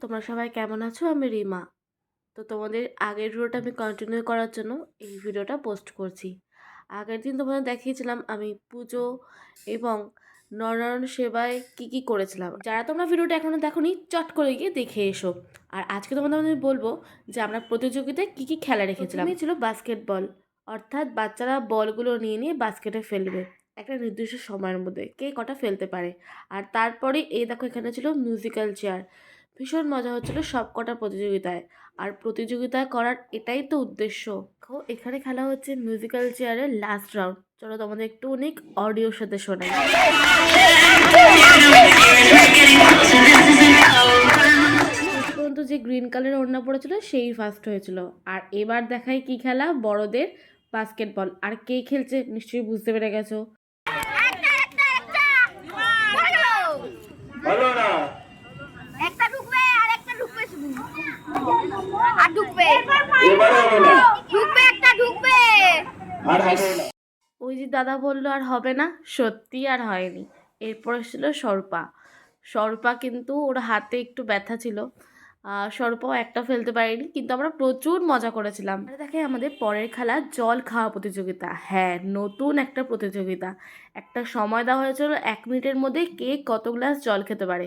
তোমরা সবাই কেমন আছো? আমি রিমা। তো তোমাদের আগের ভিডিওটা আমি কন্টিনিউ করার জন্য এই ভিডিওটা পোস্ট করছি। আগের দিন তোমাদের দেখিয়েছিলাম আমি পুজো এবং নরনারায়ণ সেবায় কি কি করেছিলাম। যারা তোমরা ভিডিওটা এখনও দেখোনি, চট করে গিয়ে দেখে এসো। আর আজকে তোমাদের বলব যে আমরা প্রতিযোগিতায় কি কি খেলা রেখেছিলাম। ছিল বাস্কেটবল অর্থাৎ বাচ্চারা বলগুলো নিয়ে নিয়ে বাস্কেটে ফেলবে একটা নির্দিষ্ট সময়ের মধ্যে, কে কটা ফেলতে পারে। আর তারপরে এই দেখো এখানে ছিল মিউজিক্যাল চেয়ার ভীষণ মজা হচ্ছিল সব কটা প্রতিযোগিতায়। আর প্রতিযোগিতা করার এটাই তো উদ্দেশ্য। দেখো এখানে খেলা হচ্ছে মিউজিক্যাল চেয়ারের লাস্ট রাউন্ড চলো তোমাদের একটু অনেক অডিওর সাথে শোনাই। পর্যন্ত যে গ্রিন কালারের ওড়না পড়েছিল সেই ফার্স্ট হয়েছিল। আর এবার দেখাই কি খেলা? বড়দের বাস্কেটবল আর কে খেলছে নিশ্চয়ই বুঝতে পেরে গেছো একটা একটা একটা বলো হলো না একটা ঢুকবে আর একটা ঢুকবে শুধু আর ঢুকবে। এবারে হলো না। ঢুকবে একটা ঢুকবে। আর হবে না। ওই যে দাদা বলল আর হবে না। সত্যি আর হয়নি। এরপরে ছিল সরপা। সরপা কিন্তু ওর হাতে একটু ব্যথা ছিল। সর্পাও একটা ফেলতে পারিনি, কিন্তু আমরা প্রচুর মজা করেছিলাম। দেখে আমাদের পরের খেলা জল খাওয়া প্রতিযোগিতা। হ্যাঁ নতুন একটা প্রতিযোগিতা। একটা সময় দেওয়া হয়েছিল, এক মিনিটের মধ্যে কে কত গ্লাস জল খেতে পারে।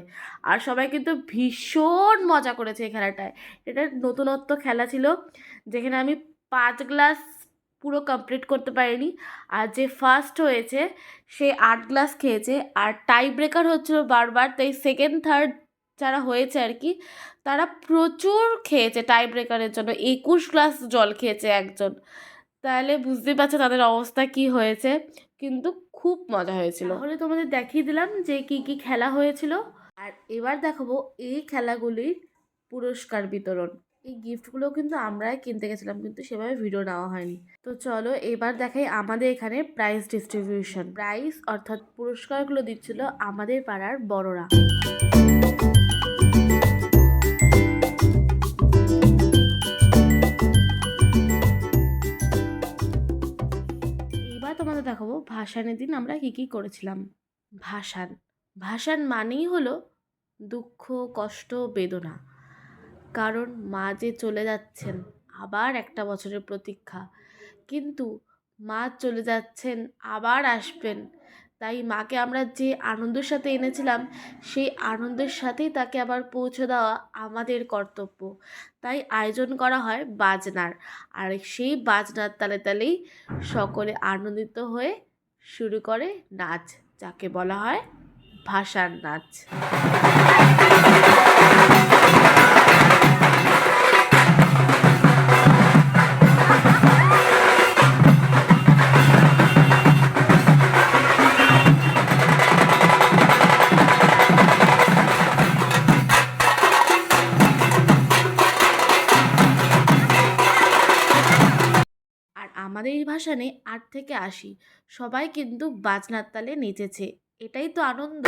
আর সবাই কিন্তু ভীষণ মজা করেছে এই খেলাটায়। এটা নতুনত্ব খেলা ছিল, যেখানে আমি পাঁচ গ্লাস পুরো কমপ্লিট করতে পারিনি। আর যে ফার্স্ট হয়েছে, সে আট গ্লাস খেয়েছে। আর টাই ব্রেকার হচ্ছিল বারবার, তাই সেকেন্ড থার্ড যারা হয়েছে আর কি, তারা প্রচুর খেয়েছে টাই ব্রেকারের জন্য। একুশ গ্লাস জল খেয়েছে একজন। তাহলে বুঝতেই পারছ তাদের অবস্থা কি হয়েছে। কিন্তু খুব মজা হয়েছিল। তাহলে তোমাদের দেখিয়ে দিলাম যে কি কি খেলা হয়েছিল। আর এবার দেখাবো এই খেলাগুলির পুরস্কার বিতরণ। এই গিফটগুলো কিন্তু আমরাই কিনতে গেছিলাম, কিন্তু সেভাবে ভিডিও নেওয়া হয়নি। তো চলো এবার দেখাই আমাদের এখানে প্রাইজ ডিস্ট্রিবিউশন প্রাইজ অর্থাৎ পুরস্কারগুলো দিচ্ছিল আমাদের পাড়ার বড়রা। এবার তোমাদের দেখাবো ভাসানের দিন আমরা কি কি করেছিলাম। ভাসান। ভাসান মানেই হলো দুঃখ, কষ্ট, বেদনা। কারণ মা যে চলে যাচ্ছেন, আবার একটা বছরের প্রতীক্ষা। কিন্তু মা চলে যাচ্ছেন, আবার আসবেন। তাই মাকে আমরা যে আনন্দের সাথে এনেছিলাম, সেই আনন্দের সাথেই তাকে আবার পৌঁছে দেওয়া আমাদের কর্তব্য। তাই আয়োজন করা হয় বাজনার। আর সেই বাজনার তালে তালেই সকলে আনন্দিত হয়ে শুরু করে নাচ, যাকে বলা হয় ভাষার নাচ। ভাসানে আট থেকে আশি। সবাই কিন্তু বাজনার তালে নেচেছে। এটাই তো আনন্দ।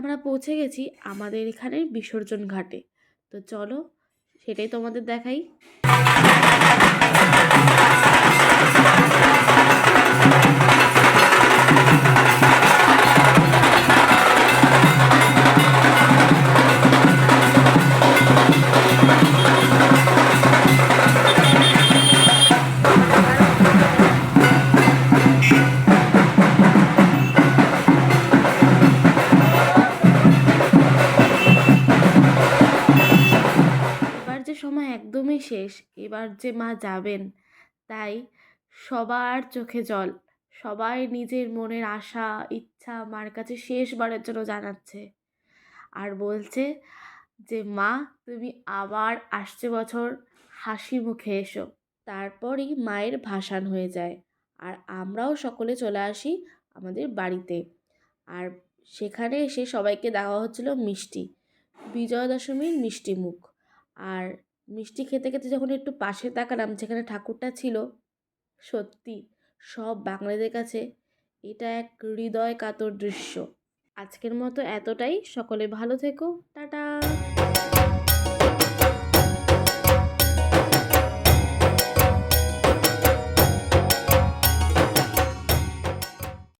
আমরা পৌঁছে গেছি আমাদের এখানে বিসর্জন ঘাটে। তো চলো সেটাই তোমাদের দেখাই। সময় একদমই শেষ। এবার যে মা যাবেন, তাই সবার চোখে জল। সবাই নিজের মনের আশা, ইচ্ছা মার কাছে শেষবারের জন্য জানাচ্ছে। আর বলছে যে, মা, তুমি আবার আসছে বছর, হাসি মুখে এসো। তারপরই মায়ের ভাসান হয়ে যায়। আর আমরাও সকলে চলে আসি আমাদের বাড়িতে। আর সেখানে এসে সবাইকে দেওয়া হচ্ছিল মিষ্টি বিজয়া দশমীর মিষ্টি মুখ। আর মিষ্টি খেতে খেতে যখন একটু পাশে তাকালাম, যেখানে ঠাকুরটা ছিল, সত্যি সব বাঙালিদের কাছে এটা এক হৃদয় কাতর দৃশ্য। আজকের মতো এতটাই। সকলে ভালো থেকো। টাটা!